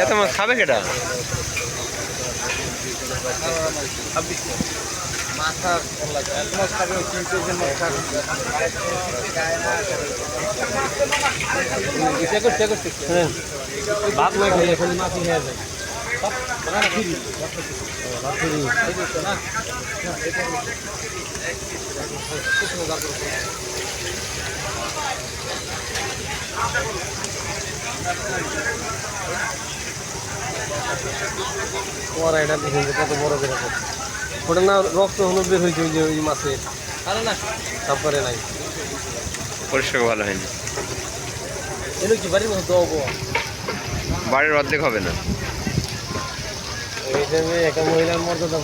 এত মাছ খাবে কেটা মাথা মাছ খাবে তিন কেজি মাছ খাবে ভাত তোমার এটা দেখুন যে কত বড় বের হচ্ছে ওটা না রক্ত হলুদ বের হয়েছে ওই যে ওই মাছের। আরে না। সব করে নাই। পরিষ্কার ভালো হয়নি। এলো কি বাড়ির মতো বাড়ির অর্ধেক হবে না। যে একটা মহিলার মর্যাদা